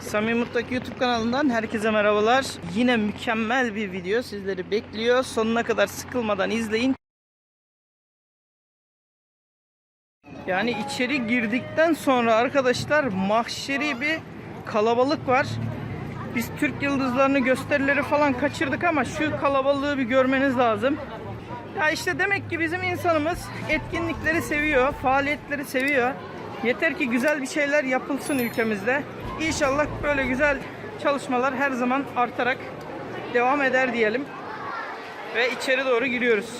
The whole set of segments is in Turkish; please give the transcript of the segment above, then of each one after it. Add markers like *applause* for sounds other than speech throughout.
Samimi Mutlak YouTube kanalından herkese merhabalar. Yine mükemmel bir video sizleri bekliyor. Sonuna kadar sıkılmadan izleyin. Yani içeri girdikten sonra arkadaşlar mahşeri bir kalabalık var. Biz Türk yıldızlarını gösterileri falan kaçırdık ama şu kalabalığı bir görmeniz lazım. Ya işte demek ki bizim insanımız etkinlikleri seviyor, faaliyetleri seviyor. Yeter ki güzel bir şeyler yapılsın ülkemizde. İnşallah böyle güzel çalışmalar her zaman artarak devam eder diyelim. Ve içeri doğru giriyoruz.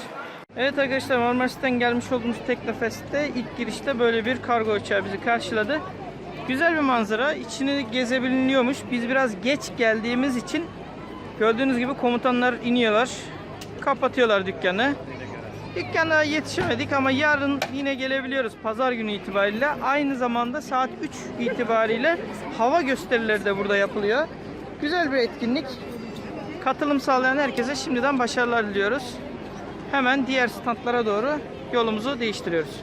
Evet arkadaşlar Marmaris'ten gelmiş olduğumuz Teknofest'te ilk girişte böyle bir kargo uçağı bizi karşıladı. Güzel bir manzara. İçini gezebiliniyormuş. Biz biraz geç geldiğimiz için gördüğünüz gibi komutanlar iniyorlar. Kapatıyorlar dükkanı. Dükkana yetişemedik ama yarın yine gelebiliyoruz pazar günü itibariyle. Aynı zamanda saat 3 itibariyle hava gösterileri de burada yapılıyor. Güzel bir etkinlik. Katılım sağlayan herkese şimdiden başarılar diliyoruz. Hemen diğer standlara doğru yolumuzu değiştiriyoruz.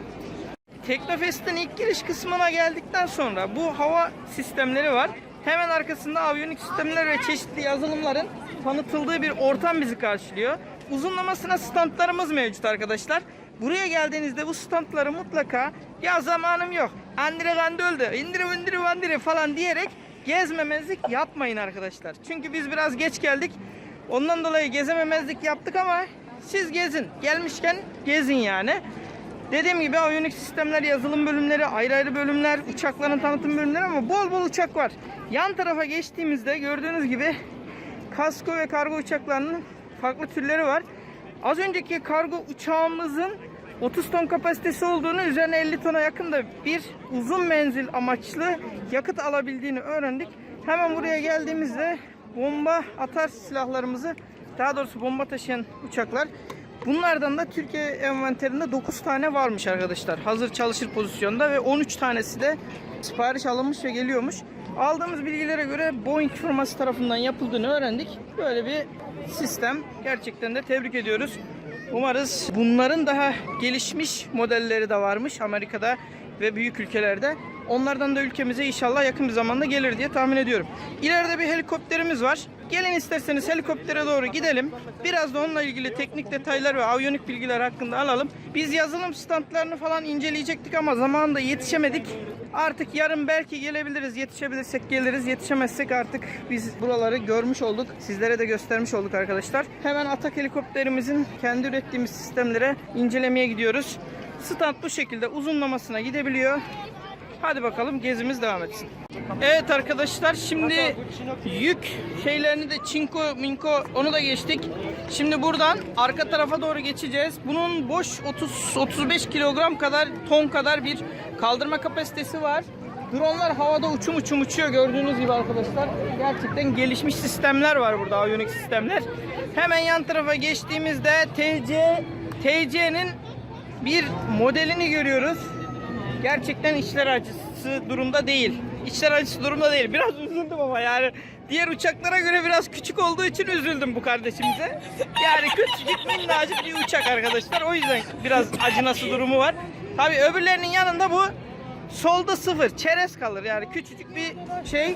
Teknofest'in ilk giriş kısmına geldikten sonra bu hava sistemleri var. Hemen arkasında aviyonik sistemler ve çeşitli yazılımların tanıtıldığı bir ortam bizi karşılıyor. Uzunlamasına standlarımız mevcut arkadaşlar. Buraya geldiğinizde bu standları mutlaka ya zamanım yok. Andire gandı öldü. İndiri indiri vandiri falan diyerek gezmemezlik yapmayın arkadaşlar. Çünkü biz biraz geç geldik. Ondan dolayı gezememezlik yaptık ama siz gezin. Gelmişken gezin yani. Dediğim gibi aviyonik sistemler, yazılım bölümleri, ayrı ayrı bölümler, uçakların tanıtım bölümleri ama bol bol uçak var. Yan tarafa geçtiğimizde gördüğünüz gibi kasko ve kargo uçaklarının farklı türleri var. Az önceki kargo uçağımızın 30 ton kapasitesi olduğunu, üzerine 50 tona yakın da bir uzun menzil amaçlı yakıt alabildiğini öğrendik. Hemen buraya geldiğimizde bomba atar silahlarımızı, daha doğrusu bomba taşıyan uçaklar Bunlardan da Türkiye envanterinde 9 tane varmış arkadaşlar. Hazır çalışır pozisyonda ve 13 tanesi de sipariş alınmış ve geliyormuş. Aldığımız bilgilere göre Boeing firması tarafından yapıldığını öğrendik. Böyle bir sistem. Gerçekten de tebrik ediyoruz. Umarız bunların daha gelişmiş modelleri de varmış Amerika'da ve büyük ülkelerde. Onlardan da ülkemize inşallah yakın bir zamanda gelir diye tahmin ediyorum. İleride bir helikopterimiz var. Gelin isterseniz helikoptere doğru gidelim. Biraz da onunla ilgili teknik detaylar ve aviyonik bilgiler hakkında alalım. Biz yazılım standlarını falan inceleyecektik ama zamanında yetişemedik. Artık yarın belki gelebiliriz. Yetişebilirsek geliriz. Yetişemezsek artık biz buraları görmüş olduk. Sizlere de göstermiş olduk arkadaşlar. Hemen Atak helikopterimizin kendi ürettiğimiz sistemlere incelemeye gidiyoruz. Stand bu şekilde uzunlamasına gidebiliyor. Hadi bakalım gezimiz devam etsin. Evet arkadaşlar şimdi yük şeylerini de çinko minko onu da geçtik. Şimdi buradan arka tarafa doğru geçeceğiz. Bunun boş 30 35 kilogram kadar ton kadar bir kaldırma kapasitesi var. Dronlar havada uçum uçum uçuyor gördüğünüz gibi arkadaşlar. Gerçekten gelişmiş sistemler var burada aviyonik sistemler. Hemen yan tarafa geçtiğimizde TC TC'nin bir modelini görüyoruz. Gerçekten içler acısı durumda değil. İçler acısı durumda değil. Biraz üzüldüm ama yani diğer uçaklara göre biraz küçük olduğu için üzüldüm bu kardeşimize. Yani küçücük minnacık bir uçak arkadaşlar. O yüzden biraz acınası durumu var. Tabii öbürlerinin yanında bu solda sıfır. Çerez kalır yani küçücük bir şey.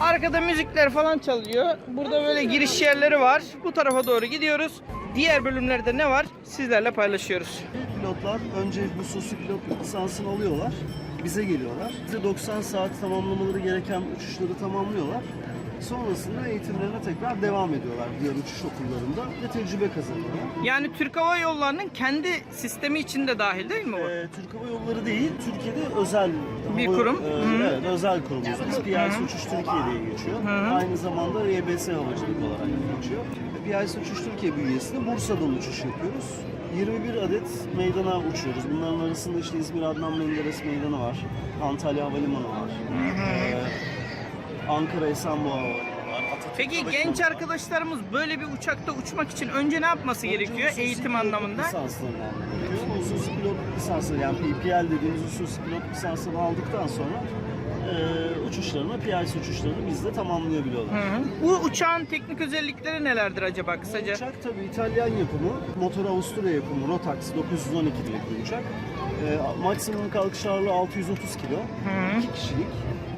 Arkada müzikler falan çalıyor. Burada böyle giriş yerleri var. Bu tarafa doğru gidiyoruz. Diğer bölümlerde ne var sizlerle paylaşıyoruz. Pilotlar önce hususi pilot lisansını alıyorlar. Bize geliyorlar. Bize 90 saat tamamlamaları gereken uçuşları tamamlıyorlar. Sonrasında eğitimlerine tekrar devam ediyorlar diğer uçuş okullarında ve tecrübe kazanıyorlar. Yani Türk Hava Yolları'nın kendi sistemi içinde dahil değil mi bu? Ee, Türk Hava Yolları değil, Türkiye'de özel Bir hava- kurum. e, Hı hı. evet, özel kurumuz. Biz PIS Uçuş Türkiye diye geçiyor. Aynı zamanda YBS Havacılık olarak geçiyor. PIS Uçuş Türkiye bünyesinde Bursa'dan uçuş yapıyoruz. 21 adet meydana uçuyoruz. Bunların arasında işte İzmir Adnan Menderes Meydanı var. Antalya Havalimanı var. Ee, Ankara Esenboğa Havalimanı Peki genç arkadaşlarımız böyle bir uçakta uçmak için önce ne yapması gerekiyor Hususi eğitim anlamında? Lisanslarını almak gerekiyor. Hususi pilot lisansı yani PPL dediğimiz hususi pilot lisansını aldıktan sonra e, uçuşlarını, PIS uçuşlarını bizde tamamlayabiliyorlar. Hı hı. Bu uçağın teknik özellikleri nelerdir acaba Bu kısaca? uçak tabii İtalyan yapımı, motor Avusturya yapımı Rotax 912'lik bir uçak. E, maksimum kalkış ağırlığı 630 kilo, Hı. 2 kişilik.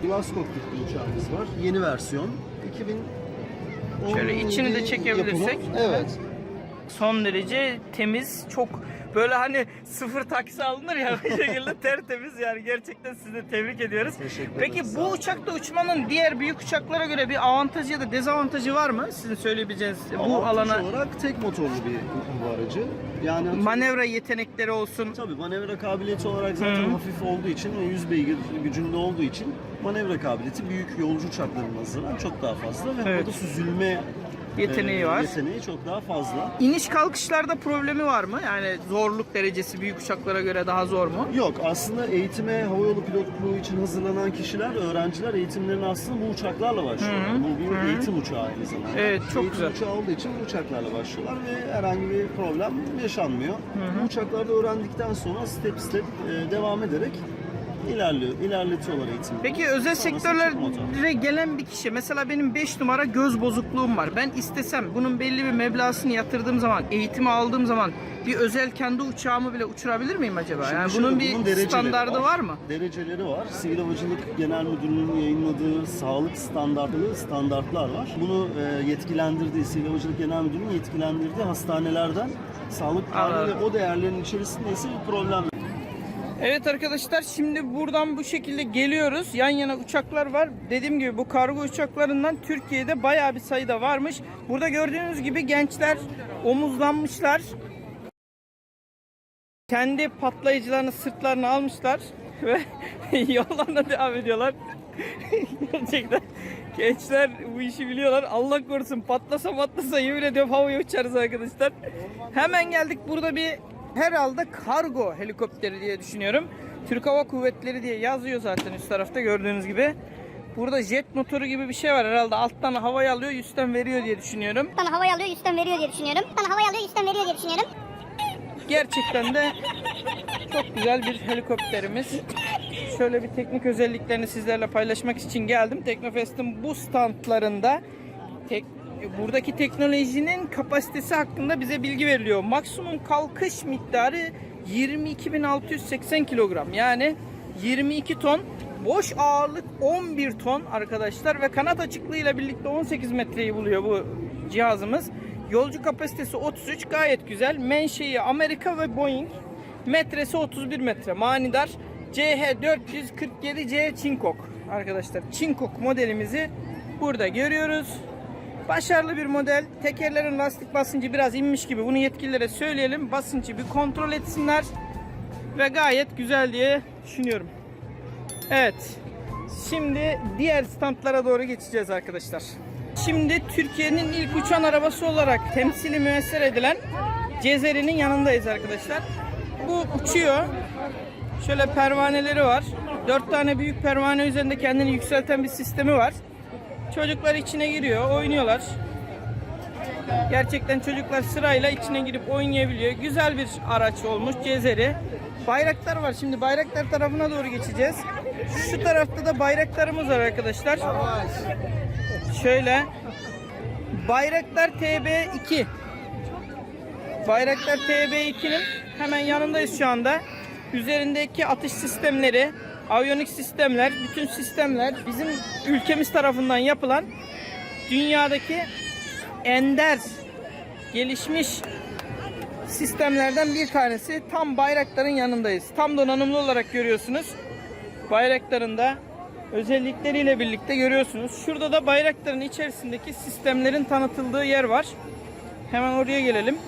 Glass Cockpit bir uçağımız var. Yeni versiyon. 2000 Şöyle içini de çekebilirsek. Evet. Son derece temiz, çok böyle hani sıfır taksi alınır ya *laughs* bu şekilde tertemiz yani gerçekten sizi de tebrik ediyoruz. Teşekkür Peki bu uçakta uçmanın diğer büyük uçaklara göre bir avantajı ya da dezavantajı var mı? Sizin söyleyebileceğiniz bu Avantaj alana olarak tek motorlu bir bu aracı. Yani manevra yetenekleri olsun. Tabii manevra kabiliyeti olarak zaten Hı. hafif olduğu için ve 100 beygir gücünde olduğu için manevra kabiliyeti büyük yolcu uçaklarına nazaran çok daha fazla ve Evet. havada süzülme Yeteneği var. Yeteneği çok daha fazla. İniş kalkışlarda problemi var mı? Yani zorluk derecesi büyük uçaklara göre daha zor mu? Yok aslında eğitime havayolu pilotluğu için hazırlanan kişiler, öğrenciler eğitimlerini aslında bu uçaklarla başlıyorlar. Hı hı. Bu bir Hı hı. eğitim uçağı aynı zamanda. Evet, çok eğitim güzel. uçağı olduğu için bu uçaklarla başlıyorlar ve herhangi bir problem yaşanmıyor. Bu uçaklarda öğrendikten sonra step step e, devam ederek ilerliyor, ilerletiyorlar eğitimi. Peki özel Sonrası sektörlere gelen bir kişi mesela benim 5 numara göz bozukluğum var. Ben istesem bunun belli bir meblağını yatırdığım zaman, eğitimi aldığım zaman bir özel kendi uçağımı bile uçurabilir miyim acaba? Şimdi yani şöyle, bunun bir dereceleri standardı var. mı? Dereceleri var. Sivil Havacılık Genel Müdürlüğü'nün yayınladığı sağlık standartlı standartlar var. Bunu e, yetkilendirdiği, Sivil Havacılık Genel Müdürlüğü'nün yetkilendirdiği hastanelerden sağlık kartı ve o değerlerin içerisindeyse bir problem. Evet arkadaşlar şimdi buradan bu şekilde geliyoruz. Yan yana uçaklar var. Dediğim gibi bu kargo uçaklarından Türkiye'de bayağı bir sayıda varmış. Burada gördüğünüz gibi gençler omuzlanmışlar. Kendi patlayıcılarını sırtlarına almışlar *laughs* ve yollarına devam ediyorlar. *laughs* Gerçekten gençler bu işi biliyorlar. Allah korusun patlasa patlasa yemin ediyorum havaya uçarız arkadaşlar. Hemen geldik burada bir herhalde kargo helikopteri diye düşünüyorum. Türk Hava Kuvvetleri diye yazıyor zaten üst tarafta gördüğünüz gibi. Burada jet motoru gibi bir şey var herhalde alttan havayı alıyor üstten veriyor diye düşünüyorum. Bana havayı alıyor, üstten veriyor diye düşünüyorum. Bana havayı alıyor, üstten veriyor diye düşünüyorum. Gerçekten de çok güzel bir helikopterimiz. Şöyle bir teknik özelliklerini sizlerle paylaşmak için geldim. Teknofest'in bu standlarında tek, buradaki teknolojinin kapasitesi hakkında bize bilgi veriliyor. Maksimum kalkış miktarı 22.680 kilogram. Yani 22 ton. Boş ağırlık 11 ton arkadaşlar ve kanat açıklığıyla birlikte 18 metreyi buluyor bu cihazımız. Yolcu kapasitesi 33 gayet güzel. Menşei Amerika ve Boeing. Metresi 31 metre. Manidar CH447C Chinkok arkadaşlar. Chinkok modelimizi burada görüyoruz. Başarılı bir model. Tekerlerin lastik basıncı biraz inmiş gibi. Bunu yetkililere söyleyelim. Basıncı bir kontrol etsinler. Ve gayet güzel diye düşünüyorum. Evet. Şimdi diğer standlara doğru geçeceğiz arkadaşlar. Şimdi Türkiye'nin ilk uçan arabası olarak temsili müesser edilen Cezeri'nin yanındayız arkadaşlar. Bu uçuyor. Şöyle pervaneleri var. Dört tane büyük pervane üzerinde kendini yükselten bir sistemi var. Çocuklar içine giriyor, oynuyorlar. Gerçekten çocuklar sırayla içine girip oynayabiliyor. Güzel bir araç olmuş Cezeri. Bayraklar var. Şimdi bayraklar tarafına doğru geçeceğiz. Şu tarafta da bayraklarımız var arkadaşlar. Şöyle. Bayraktar TB2. Bayraktar TB2'nin hemen yanındayız şu anda. Üzerindeki atış sistemleri, aviyonik sistemler, bütün sistemler bizim ülkemiz tarafından yapılan dünyadaki ender gelişmiş sistemlerden bir tanesi. Tam bayrakların yanındayız. Tam donanımlı olarak görüyorsunuz. Bayrakların da özellikleriyle birlikte görüyorsunuz. Şurada da bayrakların içerisindeki sistemlerin tanıtıldığı yer var. Hemen oraya gelelim.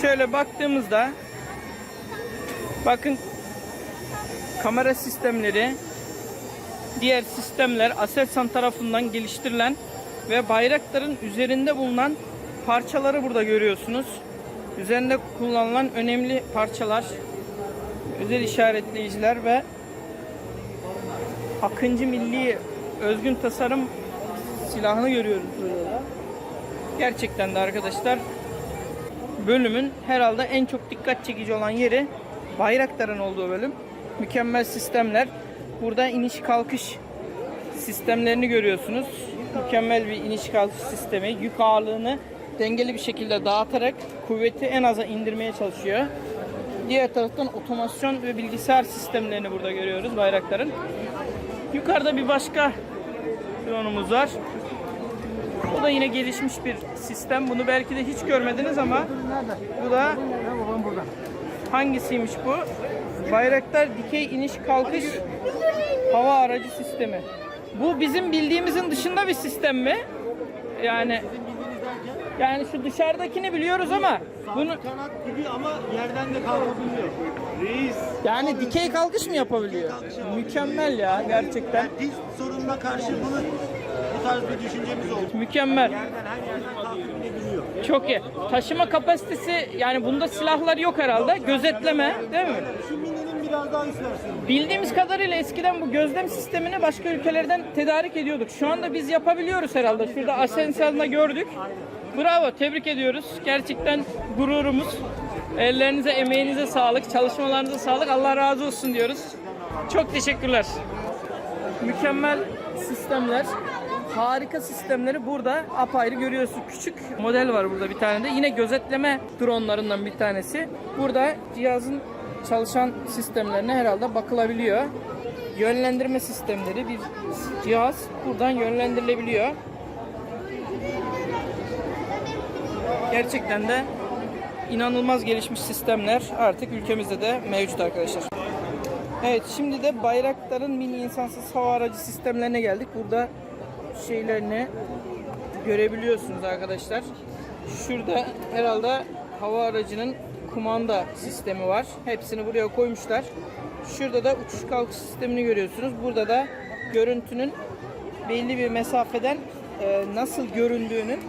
Şöyle baktığımızda bakın kamera sistemleri diğer sistemler Aselsan tarafından geliştirilen ve bayrakların üzerinde bulunan parçaları burada görüyorsunuz. Üzerinde kullanılan önemli parçalar, özel işaretleyiciler ve Akıncı Milli Özgün Tasarım silahını görüyoruz burada. Gerçekten de arkadaşlar bölümün herhalde en çok dikkat çekici olan yeri bayrakların olduğu bölüm. Mükemmel sistemler. Burada iniş kalkış sistemlerini görüyorsunuz. Mükemmel bir iniş kalkış sistemi. Yük ağırlığını dengeli bir şekilde dağıtarak kuvveti en aza indirmeye çalışıyor. Diğer taraftan otomasyon ve bilgisayar sistemlerini burada görüyoruz bayrakların. Yukarıda bir başka drone'umuz var. Bu da yine gelişmiş bir sistem. Bunu belki de hiç görmediniz ama bu da hangisiymiş bu? Bayraktar dikey iniş kalkış hava aracı sistemi. Bu bizim bildiğimizin dışında bir sistem mi? Yani yani şu dışarıdakini biliyoruz ama bunu Kanat gibi ama yerden de kalkabiliyor. Reis. yani dikey kalkış mı yapabiliyor? Mükemmel ya gerçekten. Pist sorununa karşı bunu bu tarz bir düşüncemiz oldu. Mükemmel. Yerden her yerden. Çok iyi. Taşıma kapasitesi yani bunda silahlar yok herhalde. Gözetleme değil mi? Şu mininin biraz daha üst versiyonu. Bildiğimiz kadarıyla eskiden bu gözlem sistemini başka ülkelerden tedarik ediyorduk. Şu anda biz yapabiliyoruz herhalde. Şurada Asensial'da gördük. Bravo, tebrik ediyoruz. Gerçekten gururumuz. Ellerinize, emeğinize sağlık, çalışmalarınıza sağlık. Allah razı olsun diyoruz. Çok teşekkürler. Mükemmel sistemler. Harika sistemleri burada apayrı görüyorsun. Küçük model var burada bir tane de. Yine gözetleme dronlarından bir tanesi. Burada cihazın çalışan sistemlerine herhalde bakılabiliyor. Yönlendirme sistemleri bir cihaz buradan yönlendirilebiliyor. Gerçekten de inanılmaz gelişmiş sistemler artık ülkemizde de mevcut arkadaşlar. Evet şimdi de Bayraktar'ın mini insansız hava aracı sistemlerine geldik. Burada şeylerini görebiliyorsunuz arkadaşlar. Şurada herhalde hava aracının kumanda sistemi var. Hepsini buraya koymuşlar. Şurada da uçuş kalkış sistemini görüyorsunuz. Burada da görüntünün belli bir mesafeden e, nasıl göründüğünün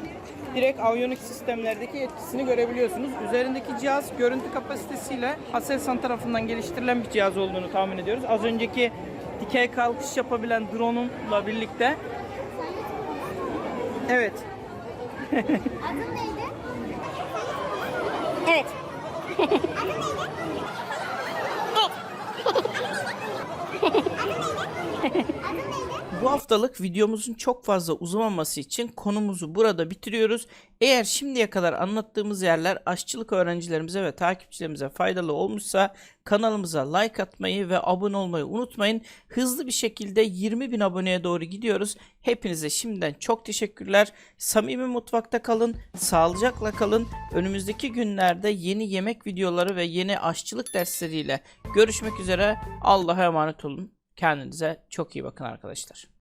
direkt aviyonik sistemlerdeki etkisini görebiliyorsunuz. Üzerindeki cihaz görüntü kapasitesiyle Aselsan tarafından geliştirilen bir cihaz olduğunu tahmin ediyoruz. Az önceki dikey kalkış yapabilen drone'unla birlikte. Evet. Adın neydi? Evet. *laughs* Bu haftalık videomuzun çok fazla uzamaması için konumuzu burada bitiriyoruz. Eğer şimdiye kadar anlattığımız yerler aşçılık öğrencilerimize ve takipçilerimize faydalı olmuşsa kanalımıza like atmayı ve abone olmayı unutmayın. Hızlı bir şekilde 20 bin aboneye doğru gidiyoruz. Hepinize şimdiden çok teşekkürler. Samimi mutfakta kalın, sağlıcakla kalın. Önümüzdeki günlerde yeni yemek videoları ve yeni aşçılık dersleriyle görüşmek üzere. Allah'a emanet olun. Kendinize çok iyi bakın arkadaşlar.